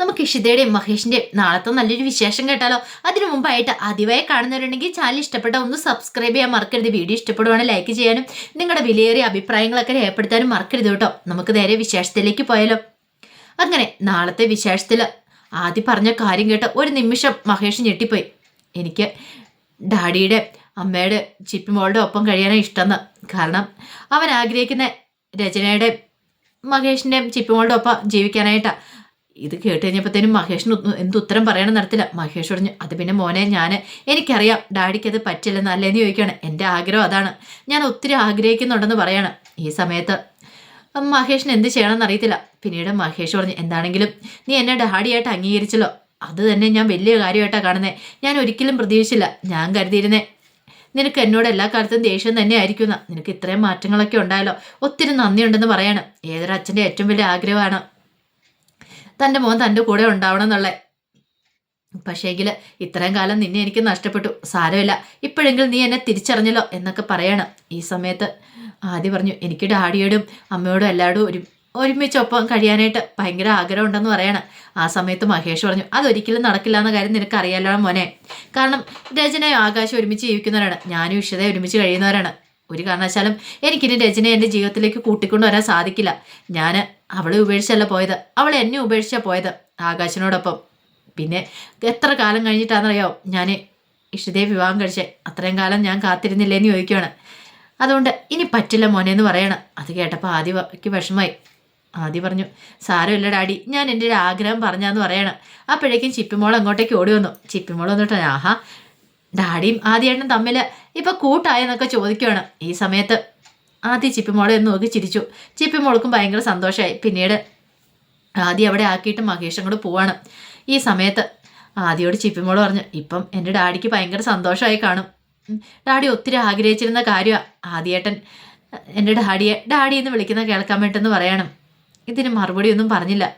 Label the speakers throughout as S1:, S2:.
S1: നമുക്ക് ഇഷിതയുടെയും മഹേഷിന്റെയും നാളത്തെ നല്ലൊരു വിശേഷം കേട്ടാലോ? അതിനു മുമ്പായിട്ട് ആദ്യമായി കാണുന്നവരുണ്ടെങ്കിൽ ചാനൽ ഇഷ്ടപ്പെട്ട ഒന്ന് സബ്സ്ക്രൈബ് ചെയ്യാൻ മറക്കരുത്. വീഡിയോ ഇഷ്ടപ്പെടുവാണെങ്കിൽ ലൈക്ക് ചെയ്യാനും നിങ്ങളുടെ വിലയേറിയ അഭിപ്രായങ്ങളൊക്കെ രേഖപ്പെടുത്താനും മറക്കരുത് കേട്ടോ. നമുക്ക് നേരെ വിശേഷത്തിലേക്ക് പോയാലോ? അങ്ങനെ നാളത്തെ വിശേഷത്തിൽ ആദ്യം പറഞ്ഞ കാര്യം കേട്ട ഒരു നിമിഷം മഹേഷ് ഞെട്ടിപ്പോയി. എനിക്ക് ഡാഡിയുടെ അമ്മയുടെ ചിപ്പി മോളുടെ ഒപ്പം കഴിയാനാണ് ഇഷ്ടമെന്ന് കാരണം അവൻ ആഗ്രഹിക്കുന്ന രചനയുടെ മഹേഷിന്റെയും ചിപ്പിമോളുടെ ഒപ്പം ജീവിക്കാനായിട്ടാണ് ഇത് കേട്ട് കഴിഞ്ഞപ്പോഴത്തേനും മഹേഷിന് എന്ത് ഉത്തരം പറയണം നടത്തില്ല മഹേഷ് പറഞ്ഞു അത് പിന്നെ മോനെ ഞാൻ എനിക്കറിയാം ഡാഡിക്ക് അത് പറ്റില്ലെന്ന് അല്ലേന്ന് ചോദിക്കുകയാണ്. എന്റെ ആഗ്രഹം അതാണ്. ഞാൻ ഒത്തിരി ആഗ്രഹിക്കുന്നുണ്ടെന്ന് പറയാണ്. ഈ സമയത്ത് മഹേഷിന് എന്ത് ചെയ്യണമെന്ന് അറിയത്തില്ല. പിന്നീട് മഹേഷ് പറഞ്ഞു എന്താണെങ്കിലും നീ എന്നെ ഡാഡിയായിട്ട് അംഗീകരിച്ചല്ലോ. അത് തന്നെ ഞാൻ വലിയ കാര്യമായിട്ടാണ് കാണുന്നത് ഞാൻ ഒരിക്കലും പ്രതീക്ഷിച്ചില്ല. ഞാൻ കരുതിയിരുന്നേ. നിനക്ക് എന്നോട് എല്ലാ കാലത്തും ദേഷ്യം തന്നെ ആയിരിക്കുന്ന നിനക്ക് ഇത്രയും മാറ്റങ്ങളൊക്കെ ഉണ്ടായാലോ ഒത്തിരി നന്ദിയുണ്ടെന്ന് പറയണം. ഏതൊരു അച്ഛന്റെ ഏറ്റവും വലിയ ആഗ്രഹമാണ്. തന്റെ മോൻ തന്റെ കൂടെ ഉണ്ടാവണം എന്നുള്ളത് പക്ഷേങ്കിൽ ഇത്രയും കാലം നിന്നെ എനിക്ക് നഷ്ടപ്പെട്ടു. സാരമില്ല. ഇപ്പോഴെങ്കിലും നീ എന്നെ തിരിച്ചറിഞ്ഞല്ലോ എന്നൊക്കെ പറയണം. ഈ സമയത്ത് ആദ്യം പറഞ്ഞു എനിക്ക് ഡാഡിയോടും അമ്മയോടും എല്ലാവരും ഒരു ഒരുമിച്ചൊപ്പം കഴിയാനായിട്ട് ഭയങ്കര ആഗ്രഹം ഉണ്ടെന്ന് പറയണം. ആ സമയത്ത് മഹേഷ് പറഞ്ഞു അതൊരിക്കലും നടക്കില്ല എന്ന കാര്യം നിനക്ക് അറിയാലോ മോനെ. കാരണം രചനയും ആകാശം ഒരുമിച്ച് ജീവിക്കുന്നവരാണ്. ഞാനും ഇഷ്ടതയെ ഒരുമിച്ച് കഴിയുന്നവരാണ്. ഒരു കാരണവശാലും എനിക്കിനി രചനയെ എന്റെ ജീവിതത്തിലേക്ക് കൂട്ടിക്കൊണ്ടുവരാൻ സാധിക്കില്ല. ഞാൻ അവളെ ഉപേക്ഷിച്ചല്ല പോയത്. അവൾ എന്നെ ഉപേക്ഷിച്ചാണ് പോയത് ആകാശിനോടൊപ്പം. പിന്നെ എത്ര കാലം കഴിഞ്ഞിട്ടാണെന്നറിയോ ഞാൻ ഇഷ്ടദേവ് വിവാഹം കഴിച്ചേ. അത്രയും കാലം ഞാൻ കാത്തിരുന്നില്ലേന്ന് ചോദിക്കുകയാണ് അതുകൊണ്ട് ഇനി പറ്റില്ല മോനെ എന്ന് പറയണം. അത് കേട്ടപ്പോൾ ആദ്യക്ക് വിഷമായി ആദ്യ പറഞ്ഞു സാരമില്ല ഡാഡി. ഞാൻ എന്റെ ഒരു ആഗ്രഹം പറഞ്ഞാന്ന് പറയണം. അപ്പോഴേക്കും ചിപ്പിമോൾ അങ്ങോട്ടേക്ക് ഓടി വന്നു. ചിപ്പിമോൾ വന്നിട്ട് ആഹാ ഡാഡിയും ആദ്യേട്ടനും തമ്മിൽ ഇപ്പം കൂട്ടായെന്നൊക്കെ ചോദിക്കുകയാണ് ഈ സമയത്ത് ആദ്യം ചിപ്പിമോളെ ഒന്ന് നോക്കി ചിരിച്ചു. ചിപ്പിമോൾക്കും ഭയങ്കര സന്തോഷമായി പിന്നീട് ആദ്യം അവിടെ ആക്കിയിട്ട് മഹേഷ് അങ്ങോട്ട് പോവാണ്. ഈ സമയത്ത് ആദ്യയോട് ചിപ്പിമോൾ പറഞ്ഞു ഇപ്പം എന്റെ ഡാഡിക്ക് ഭയങ്കര സന്തോഷമായി കാണും. ഡാഡി ഒത്തിരി ആഗ്രഹിച്ചിരുന്ന കാര്യമാണ് ആദ്യേട്ടൻ എന്റെ ഡാഡിയെ ഡാഡി എന്ന് വിളിക്കുന്ന കേൾക്കാൻ വേണ്ടെന്ന് പറയണം. ഇതിന് മറുപടി ഒന്നും പറഞ്ഞില്ല.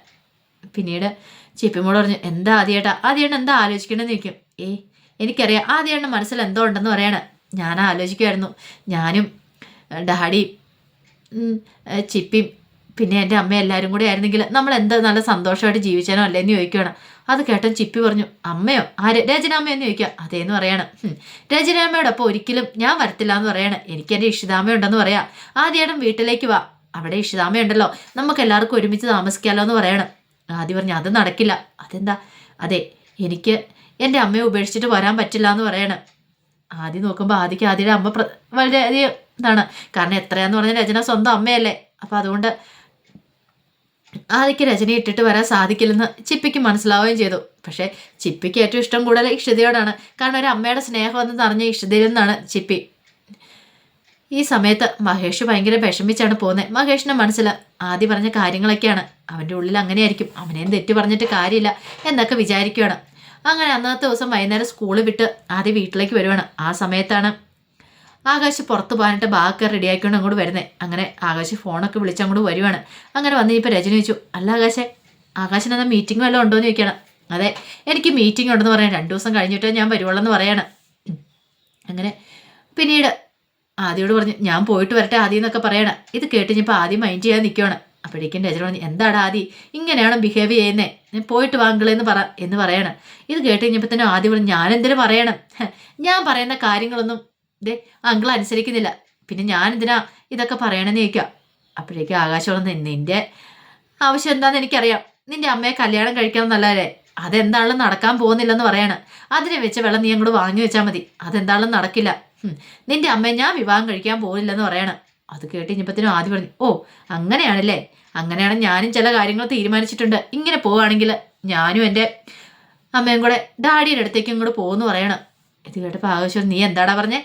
S1: പിന്നീട് ചിപ്പിമോൾ പറഞ്ഞു എന്താ ആദ്യേട്ടാ? ആദ്യേട്ടൻ എന്താ ആലോചിക്കണമെന്ന് ചോദിക്കും. ഏ എനിക്കറിയാം. ആദ്യേട്ടൻ മനസ്സിൽ എന്തോ ഉണ്ടെന്ന് പറയണം. ഞാൻ ആലോചിക്കുമായിരുന്നു ഞാനും ഡാഡിയും ചിപ്പിയും പിന്നെ എന്റെ അമ്മ എല്ലാവരും കൂടെ ആയിരുന്നെങ്കിൽ നമ്മൾ എന്താ നല്ല സന്തോഷമായിട്ട് ജീവിച്ചാനോ അല്ലേന്ന് ചോദിക്കുകയാണ് അത് കേട്ടൻ ചിപ്പി പറഞ്ഞു അമ്മയോ? ആര്? രചനാമ്മയെന്ന് ചോദിക്കുക. അതേന്ന് പറയണം. "ഹും, രചനാമ്മയോടൊപ്പം ഒരിക്കലും ഞാൻ വരത്തില്ല എന്ന് പറയണം. എനിക്ക് എന്റെ ഇഷിതാമ്മയുണ്ടെന്ന് പറയാം. ആദ്യേട്ടൻ വീട്ടിലേക്ക് വാ. അവിടെ ഇഷിതാമ്മയുണ്ടല്ലോ നമുക്ക് എല്ലാവർക്കും ഒരുമിച്ച് താമസിക്കാമല്ലോ എന്ന് പറയണം. ആദ്യം പറഞ്ഞു അത് നടക്കില്ല. അതെന്താ? അതെ എനിക്ക് എന്റെ അമ്മയെ ഉപേക്ഷിച്ചിട്ട് വരാൻ പറ്റില്ല എന്ന് പറയണം. ആദ്യം നോക്കുമ്പോൾ ആദ്യക്ക് ആദ്യയുടെ അമ്മ പ്ര വളരെയധികം ഇതാണ്. കാരണം എത്രയാന്ന് പറഞ്ഞാൽ രചന സ്വന്തം അമ്മയല്ലേ? അപ്പം അതുകൊണ്ട് ആദ്യക്ക് രചന ഇട്ടിട്ട് വരാൻ സാധിക്കില്ലെന്ന് ചിപ്പിക്ക് മനസ്സിലാവുകയും ചെയ്തു. പക്ഷേ ചിപ്പിക്ക് ഏറ്റവും ഇഷ്ടം കൂടുതൽ ഇഷ്ടതയോടാണ്. കാരണം ഒരു അമ്മയുടെ സ്നേഹം എന്ന് നിറഞ്ഞ ഇഷ്ടതയിൽ നിന്നാണ് ചിപ്പി. ഈ സമയത്ത് മഹേഷ് ഭയങ്കര വിഷമിച്ചാണ് പോകുന്നത് മഹേഷിന്റെ മനസ്സിൽ ആദ്യം പറഞ്ഞ കാര്യങ്ങളൊക്കെയാണ്. അവന്റെ ഉള്ളിൽ അങ്ങനെയായിരിക്കും. അവനെയും തെറ്റ് പറഞ്ഞിട്ട് കാര്യമില്ല എന്നൊക്കെ വിചാരിക്കുകയാണ് അങ്ങനെ അന്നത്തെ ദിവസം വൈകുന്നേരം സ്കൂൾ വിട്ട് ആദ്യം വീട്ടിലേക്ക് വരുവാണ്. ആ സമയത്താണ് ആകാശ് പുറത്ത് പോകാനായിട്ട് റെഡി റെഡിയാക്കിക്കൊണ്ട് അങ്ങോട്ട് വരുന്നത് അങ്ങനെ ആകാശ് ഫോണൊക്കെ വിളിച്ച് അങ്ങോട്ട് വരുവാണ്. അങ്ങനെ വന്ന് ഇപ്പോൾ രജനി ചോദിച്ചു അല്ല ആകാശേ ആകാശിന് എന്താ മീറ്റിംഗ് വല്ലതും ഉണ്ടോ? എന്ന് ചോദിക്കണം അതെ എനിക്ക് മീറ്റിംഗ് ഉണ്ടെന്ന് പറയാം രണ്ട് ദിവസം കഴിഞ്ഞിട്ടേ ഞാൻ വരുവുള്ളൂ എന്ന് പറയാണ് അങ്ങനെ പിന്നീട് ആദ്യോട് പറഞ്ഞു ഞാൻ പോയിട്ട് വരട്ടെ ആദ്യം എന്നൊക്കെ പറയണം. ഇത് കേട്ട് ഞാൻ ആദ്യം മൈൻഡ് ചെയ്യാൻ നിൽക്കുകയാണ് അപ്പോഴേക്കും രജന പറഞ്ഞു എന്താണ് ആദി ഇങ്ങനെയാണ് ബിഹേവ് ചെയ്യുന്നത് പോയിട്ട് വാങ്കളെന്ന് പറ എന്ന് പറയണം. ഇത് കേട്ട് കഴിഞ്ഞപ്പോൾ തന്നെ ആദ്യം പറഞ്ഞു ഞാൻ എന്തിനു പറയണം ഞാൻ പറയുന്ന കാര്യങ്ങളൊന്നും ദേ അങ്കിൾ അനുസരിക്കുന്നില്ല. പിന്നെ ഞാൻ എന്തിനാ ഇതൊക്കെ പറയണമെന്ന് ചോദിക്കുക അപ്പോഴേക്കും ആകാശം നിന്നിന്റെ നിന്റെ ആവശ്യം എന്താണെന്ന് എനിക്കറിയാം. നിന്റെ അമ്മയെ കല്യാണം കഴിക്കണം എന്നല്ലേ അതെന്താണെന്ന് നടക്കാൻ പോകുന്നില്ലെന്ന് പറയാണ്. അതിനെ വെച്ച വെള്ളം നീ അങ്ങോട്ട് വാങ്ങി വെച്ചാൽ മതി. അതെന്താണെന്ന് നടക്കില്ല. നിന്റെ അമ്മയെ ഞാൻ വിവാഹം കഴിക്കാൻ പോകുന്നില്ലെന്ന് പറയാണ്. അത് കേട്ട് ഇനിപ്പത്തിനും ആദ്യം പറഞ്ഞു ഓ അങ്ങനെയാണല്ലേ? അങ്ങനെയാണ് ഞാനും ചില കാര്യങ്ങൾ തീരുമാനിച്ചിട്ടുണ്ട്. ഇങ്ങനെ പോവുകയാണെങ്കിൽ ഞാനും എന്റെ അമ്മയും കൂടെ ഡാഡിയുടെ അടുത്തേക്കും ഇങ്ങോട്ട് പോകുമെന്ന് പറയണം. ഇത് കേട്ടപ്പോൾ ആവശ്യം നീ എന്താടാ പറഞ്ഞേ?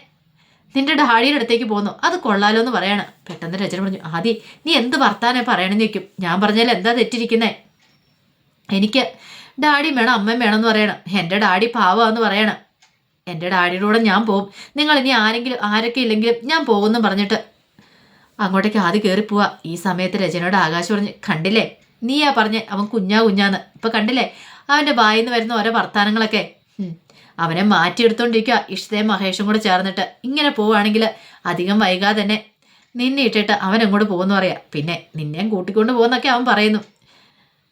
S1: നിന്റെ ഡാഡിയുടെ അടുത്തേക്ക് പോകുന്നു അത് കൊള്ളാലോ എന്ന് പറയാണ്. പെട്ടെന്ന് രചന പറഞ്ഞു ആദി നീ എന്ത് വർത്താനെ പറയണമെന്ന് ചോദിക്കും. ഞാൻ പറഞ്ഞാൽ എന്താ തെറ്റിരിക്കുന്നേ? എനിക്ക് ഡാഡിയും വേണം അമ്മയും വേണം എന്ന് പറയണം. എന്റെ ഡാഡി പാവാന്ന് പറയണം. എന്റെ ഡാഡിയുടെ കൂടെ ഞാൻ പോകും നിങ്ങൾ ഇനി ആരെങ്കിലും ആരൊക്കെ ഇല്ലെങ്കിലും ഞാൻ പോകുമെന്ന് പറഞ്ഞിട്ട് അങ്ങോട്ടേക്ക് ആദ്യം കയറിപ്പോവാ പോവാ. ഈ സമയത്ത് രചനയോട് ആകാശം പറഞ്ഞ് കണ്ടില്ലേ? നീയാ പറഞ്ഞേ അവൻ കുഞ്ഞാ കുഞ്ഞാന്ന്. ഇപ്പം കണ്ടില്ലേ? അവന്റെ വായിന്ന് വരുന്ന ഓരോ വർത്താനങ്ങളൊക്കെ. അവനെ മാറ്റിയെടുത്തോണ്ടിരിക്കുക ഇഷ്ടയും മഹേഷും കൂടെ ചേർന്നിട്ട് ഇങ്ങനെ പോവുകയാണെങ്കിൽ അധികം വൈകാതെ തന്നെ നിന്നെ ഇട്ടിട്ട് അവൻ എങ്ങോട്ട് പോകുന്നു പറയാ പിന്നെ നിന്നെയും കൂട്ടിക്കൊണ്ട് പോകുന്നൊക്കെ അവൻ പറയുന്നു.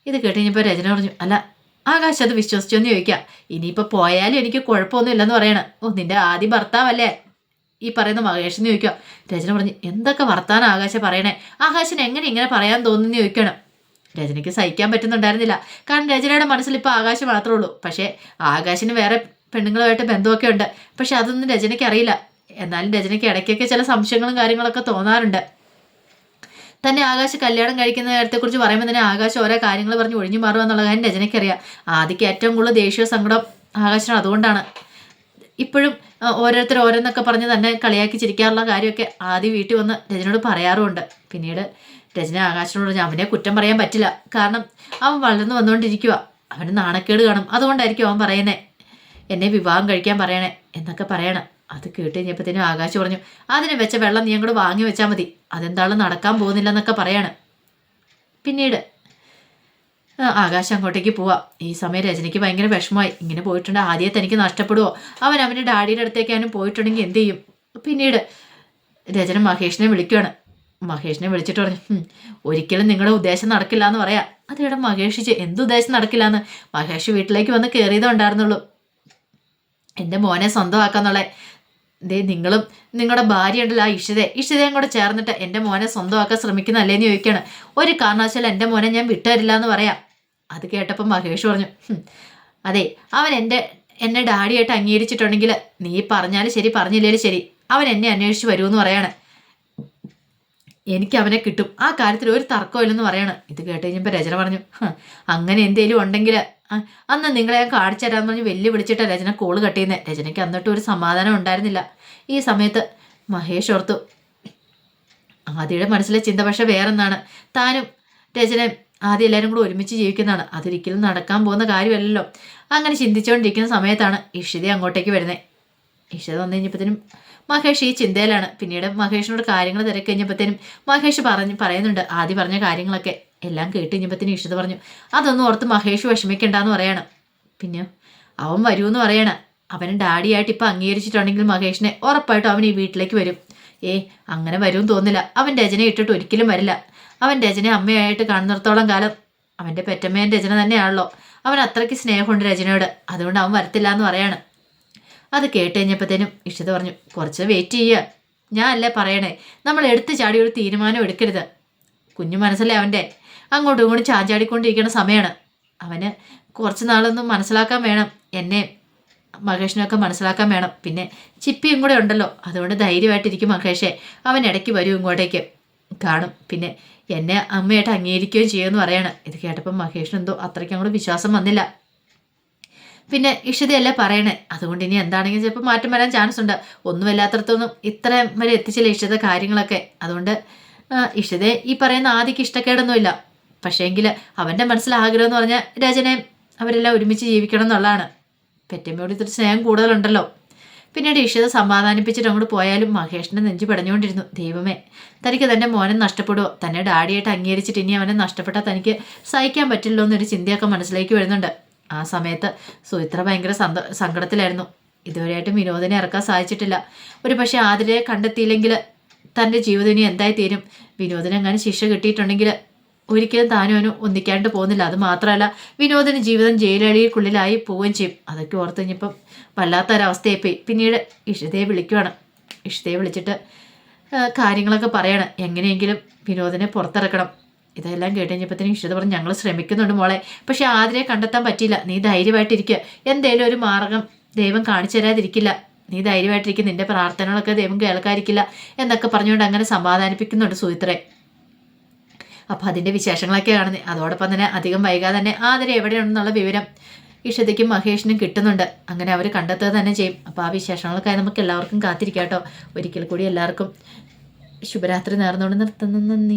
S1: ഇത് കേട്ട് കഴിഞ്ഞപ്പോൾ രചന പറഞ്ഞു അല്ല ആകാശ് അത് വിശ്വസിച്ചോന്ന് ചോദിക്കാം. ഇനിയിപ്പോൾ പോയാലും എനിക്ക് കുഴപ്പമൊന്നും ഇല്ലെന്ന് പറയണ. ഓ നിന്റെ ആദ്യ ഭർത്താവല്ലേ? ഈ പറയുന്ന മഹേഷ് എന്ന് ചോദിക്കുക രചന പറഞ്ഞു എന്തൊക്കെ വർത്താനം ആകാശ പറയണേ? ആകാശിന് എങ്ങനെ ഇങ്ങനെ പറയാൻ തോന്നുന്നു ചോദിക്കണം. രചനയ്ക്ക് സഹിക്കാൻ പറ്റുന്നുണ്ടായിരുന്നില്ല. കാരണം രചനയുടെ മനസ്സിൽ ഇപ്പോൾ ആകാശ് മാത്രമേ ഉള്ളൂ. പക്ഷേ ആകാശിന് വേറെ പെണ്ണുങ്ങളുമായിട്ട് ബന്ധമൊക്കെ ഉണ്ട്. പക്ഷെ അതൊന്നും രചനയ്ക്ക് അറിയില്ല. എന്നാലും രചനയ്ക്ക് ഇടയ്ക്കൊക്കെ ചില സംശയങ്ങളും കാര്യങ്ങളൊക്കെ തോന്നാറുണ്ട്. തന്നെ ആകാശ് കല്യാണം കഴിക്കുന്ന കാര്യത്തെക്കുറിച്ച് പറയുമ്പോൾ തന്നെ ആകാശ് ഓരോ കാര്യങ്ങൾ പറഞ്ഞ് ഒഴിഞ്ഞു മാറുക എന്നുള്ള കാര്യം രചനയ്ക്കറിയാം. ആദ്യക്ക് ഏറ്റവും കൂടുതൽ ദേഷ്യ സങ്കടം ആകാശിന് അതുകൊണ്ടാണ്. ഇപ്പോഴും ഓരോരുത്തർ ഓരോന്നൊക്കെ പറഞ്ഞ് തന്നെ കളിയാക്കി ചിരിക്കാറുള്ള കാര്യമൊക്കെ ആദ്യം വീട്ടിൽ വന്ന് രചനയോട് പറയാറുമുണ്ട്. പിന്നീട് രചന ആകാശനോട് പറഞ്ഞു അവനെ കുറ്റം പറയാൻ പറ്റില്ല. കാരണം അവൻ വളർന്നു വന്നുകൊണ്ടിരിക്കുക അവന് നാണക്കേട് കാണും. അതുകൊണ്ടായിരിക്കും അവൻ പറയുന്നേ. എന്നെ വിവാഹം കഴിക്കാൻ പറയണേ എന്നൊക്കെ പറയണം. അത് കേട്ട് കഴിഞ്ഞപ്പോഴത്തേനും ആകാശ് പറഞ്ഞു അതിന് വെച്ച വെള്ളം നീ അങ്ങോട്ട് വാങ്ങി വെച്ചാൽ മതി. അതെന്താണ് നടക്കാൻ പോകുന്നില്ല എന്നൊക്കെ പറയാണ്. പിന്നീട് ആകാശം അങ്ങോട്ടേക്ക് പോവാം. ഈ സമയം രജനിക്ക് ഭയങ്കര വിഷമമായി. ഇങ്ങനെ പോയിട്ടുണ്ട് ആദ്യം തനിക്ക് നഷ്ടപ്പെടുവോ? അവൻ അവന്റെ ഡാഡിയുടെ അടുത്തേക്ക് അവനും പോയിട്ടുണ്ടെങ്കിൽ എന്ത് ചെയ്യും? പിന്നീട് രചന മഹേഷിനെ വിളിക്കുകയാണ് മഹേഷിനെ വിളിച്ചിട്ട് പറഞ്ഞു ഒരിക്കലും നിങ്ങളുടെ ഉദ്ദേശം നടക്കില്ല എന്ന് പറയാം അതിവിടെ മഹേഷ് എന്ത് ഉദ്ദേശം നടക്കില്ല എന്ന് മഹേഷ് വീട്ടിലേക്ക് വന്ന് കയറിയതേ ഉണ്ടായിരുന്നുള്ളൂ. എന്റെ മോനെ സ്വന്തമാക്കാന്നുള്ള ദേ നിങ്ങളും നിങ്ങളുടെ ഭാര്യ ഉണ്ടല്ലോ ആ ഇഷിതയെ ഇഷിതയും കൂടെ ചേർന്നിട്ട് എന്റെ മോനെ സ്വന്തമാക്കാൻ ശ്രമിക്കുന്നല്ലേന്ന് ചോദിക്കുകയാണ് ഒരു കാരണവശാലും എന്റെ മോനെ ഞാൻ വിട്ടുതരില്ല എന്ന് പറയാം. അത് കേട്ടപ്പോൾ മഹേഷ് പറഞ്ഞു അതെ അവൻ എന്റെ എന്നെ ഡാഡിയായിട്ട് അംഗീകരിച്ചിട്ടുണ്ടെങ്കിൽ നീ പറഞ്ഞാലും ശരി പറഞ്ഞില്ലേലും ശരി അവൻ എന്നെ അന്വേഷിച്ച് വരുമെന്ന് പറയാണ്. എനിക്ക് അവനെ കിട്ടും. ആ കാര്യത്തിൽ ഒരു തർക്കമില്ലെന്ന് പറയാണ്. ഇത് കേട്ട് കഴിഞ്ഞപ്പോൾ രചന പറഞ്ഞു അങ്ങനെ എന്തേലും ഉണ്ടെങ്കിൽ അന്ന് നിങ്ങളെ ഞാൻ കാണിച്ചു തരാമെന്ന് പറഞ്ഞ് വെല്ലു വിളിച്ചിട്ട് രചന കോൾ കട്ടിയുന്നേ. രചനയ്ക്ക് അന്നിട്ട് ഒരു സമാധാനം ഉണ്ടായിരുന്നില്ല. ഈ സമയത്ത് മഹേഷ് ഓർത്തു ആദ്യയുടെ മനസ്സിലെ ചിന്ത പക്ഷെ വേറെന്നാണ്. താനും രചനയും ആദ്യം എല്ലാവരും കൂടെ ഒരുമിച്ച് ജീവിക്കുന്നതാണ്. അതൊരിക്കലും നടക്കാൻ പോകുന്ന കാര്യമല്ലല്ലോ. അങ്ങനെ ചിന്തിച്ചുകൊണ്ടിരിക്കുന്ന സമയത്താണ് ഇഷിത അങ്ങോട്ടേക്ക് വരുന്നത് ഇഷിത വന്നു കഴിഞ്ഞപ്പോഴത്തേനും മഹേഷ് ഈ ചിന്തയിലാണ്. പിന്നീട് മഹേഷിനോട് കാര്യങ്ങൾ തിരക്കി കഴിഞ്ഞപ്പോഴത്തേനും മഹേഷ് പറഞ്ഞ് പറയുന്നുണ്ട് ആദ്യം പറഞ്ഞ കാര്യങ്ങളൊക്കെ. എല്ലാം കേട്ട് കഴിഞ്ഞപ്പോഴത്തേനും ഇഷിത പറഞ്ഞു അതൊന്നും ഓർത്ത് മഹേഷ് വിഷമിക്കണ്ടെന്ന് പറയാണ്. പിന്നെ അവൻ വരുമെന്ന് പറയാണ്. അവൻ ഡാഡിയായിട്ട് ഇപ്പം അംഗീകരിച്ചിട്ടുണ്ടെങ്കിൽ മഹേഷിനെ ഉറപ്പായിട്ടും അവൻ ഈ വീട്ടിലേക്ക് വരും. ഏ അങ്ങനെ വരുമെന്ന് തോന്നില്ല അവൻ രചന ഇട്ടിട്ട് ഒരിക്കലും വരില്ല. അവൻ രചന അമ്മയായിട്ട് കാണുന്നിടത്തോളം കാലം അവന്റെ പെറ്റമ്മയും രചന തന്നെയാണല്ലോ. അവൻ അത്രയ്ക്ക് സ്നേഹമുണ്ട് രചനയോട്. അതുകൊണ്ട് അവൻ വരത്തില്ല എന്ന് പറയാണ്. അത് കേട്ട് കഴിഞ്ഞപ്പോഴത്തേനും ഇഷിത പറഞ്ഞു കുറച്ച് വെയിറ്റ് ചെയ്യുക ഞാൻ അല്ലേ പറയണേ? നമ്മൾ എടുത്തു ചാടി ഒരു തീരുമാനം എടുക്കരുത്. കുഞ്ഞു മനസ്സല്ലേ അവന്റെ. അങ്ങോട്ടും ഇങ്ങോട്ടും ചാഞ്ചാടിക്കൊണ്ടിരിക്കുന്ന സമയമാണ് അവന് കുറച്ച് നാളൊന്നും മനസ്സിലാക്കാൻ വേണം. എന്നെ മഹേഷിനൊക്കെ മനസ്സിലാക്കാൻ വേണം. പിന്നെ ചിപ്പിയും കൂടെ ഉണ്ടല്ലോ. അതുകൊണ്ട് ധൈര്യമായിട്ടിരിക്കും മഹേഷെ. അവൻ ഇടയ്ക്ക് വരും ഇങ്ങോട്ടേക്ക്. കാണും. പിന്നെ എന്നെ അമ്മയായിട്ട് അംഗീകരിക്കുകയും ചെയ്യുമെന്ന് പറയാണ്. ഇത് കേട്ടപ്പോൾ മഹേഷിന് എന്തോ അത്രയ്ക്ക് അങ്ങോട്ട് വിശ്വാസം വന്നില്ല. പിന്നെ ഇഷിതയല്ലേ പറയണേ? അതുകൊണ്ട് ഇനി എന്താണെങ്കിലും ചിലപ്പോൾ മാറ്റം വരാൻ ചാൻസ് ഉണ്ട്. ഒന്നുമല്ലാത്തടത്തൊന്നും ഇത്രയും വരെ എത്തിച്ചില്ല ഇഷിത കാര്യങ്ങളൊക്കെ. അതുകൊണ്ട് ഇഷിതയെ ഈ പറയുന്ന ആദ്യക്ക് ഇഷ്ടക്കേടൊന്നുമില്ല. പക്ഷേങ്കിൽ അവന്റെ മനസ്സിൽ ആഗ്രഹം എന്ന് പറഞ്ഞാൽ രചനയും അവരെല്ലാം ഒരുമിച്ച് ജീവിക്കണം എന്നുള്ളതാണ്. പെറ്റമ്മയോട് ഇത്തിരി സ്നേഹം കൂടുതലുണ്ടല്ലോ. പിന്നീട് ഇഷിത സമാധാനിപ്പിച്ചിട്ട് അങ്ങോട്ട് പോയാലും മഹേഷിന്റെ നെഞ്ചു പടഞ്ഞുകൊണ്ടിരുന്നു. ദൈവമേ തനിക്ക് തന്റെ മോനെ നഷ്ടപ്പെടുമോ തന്നെ ഡാഡിയായിട്ട് അംഗീകരിച്ചിട്ട് ഇനി അവനെ നഷ്ടപ്പെട്ടാൽ തനിക്ക് സഹിക്കാൻ പറ്റില്ലോ എന്നൊരു ചിന്തയൊക്കെ മനസ്സിലേക്ക് വരുന്നുണ്ട്. ആ സമയത്ത് സുമിത്ര ഭയങ്കര സന്ത സങ്കടത്തിലായിരുന്നു. ഇതുവരെയായിട്ടും വിനോദിനെ ഇറക്കാൻ സാധിച്ചിട്ടില്ല. ഒരു പക്ഷേ ആതിരയെ കണ്ടെത്തിയില്ലെങ്കിൽ തന്റെ ജീവിതം ഇനി എന്തായി തീരും? വിനോദിന് അങ്ങനെ ശിക്ഷ കിട്ടിയിട്ടുണ്ടെങ്കിൽ ഒരിക്കലും താനും അവനും ഒന്നിക്കാണ്ട് പോകുന്നില്ല. അത് മാത്രമല്ല വിനോദിന് ജീവിതം ജയിലഴിക്കുള്ളിലായി പോവുകയും ചെയ്യും. അതൊക്കെ ഓർത്ത് കഴിഞ്ഞപ്പം വല്ലാത്തൊരവസ്ഥയെ പോയി പിന്നീട് ഇഷിതയെ വിളിക്കുവാണ്. ഇഷിതയെ വിളിച്ചിട്ട് കാര്യങ്ങളൊക്കെ പറയണം. എങ്ങനെയെങ്കിലും വിനോദിനെ പുറത്തിറക്കണം. ഇതെല്ലാം കേട്ട് കഴിഞ്ഞപ്പോഴത്തേനും ഇഷിത പറഞ്ഞു ഞങ്ങൾ ശ്രമിക്കുന്നുണ്ട് മോളെ. പക്ഷേ ആതിരെ കണ്ടെത്താൻ പറ്റിയില്ല. നീ ധൈര്യമായിട്ടിരിക്കുക എന്തേലും ഒരു മാർഗം ദൈവം കാണിച്ചു തരാതിരിക്കില്ല. നീ ധൈര്യമായിട്ടിരിക്കും. നിന്റെ പ്രാർത്ഥനകളൊക്കെ ദൈവം കേൾക്കാതിരിക്കില്ല. എന്നൊക്കെ പറഞ്ഞുകൊണ്ട് അങ്ങനെ സമാധാനിപ്പിക്കുന്നുണ്ട് സുഹിത്രയെ അപ്പോൾ അതിന്റെ വിശേഷങ്ങളൊക്കെ കാണുന്നത് അതോടൊപ്പം തന്നെ അധികം വൈകാതെ തന്നെ ആതിര എവിടെയുണ്ടെന്നുള്ള വിവരം ഇഷതയ്ക്കും മഹേഷിനും കിട്ടുന്നുണ്ട്. അങ്ങനെ അവർ കണ്ടെത്തുക തന്നെ ചെയ്യും. അപ്പോൾ ആ വിശേഷങ്ങളൊക്കെ നമുക്ക് എല്ലാവർക്കും കാത്തിരിക്കാം കേട്ടോ. ഒരിക്കൽ കൂടി എല്ലാവർക്കും ശുഭരാത്രി നേർന്നുകൊണ്ട് നിർത്തുന്നു. നന്ദി.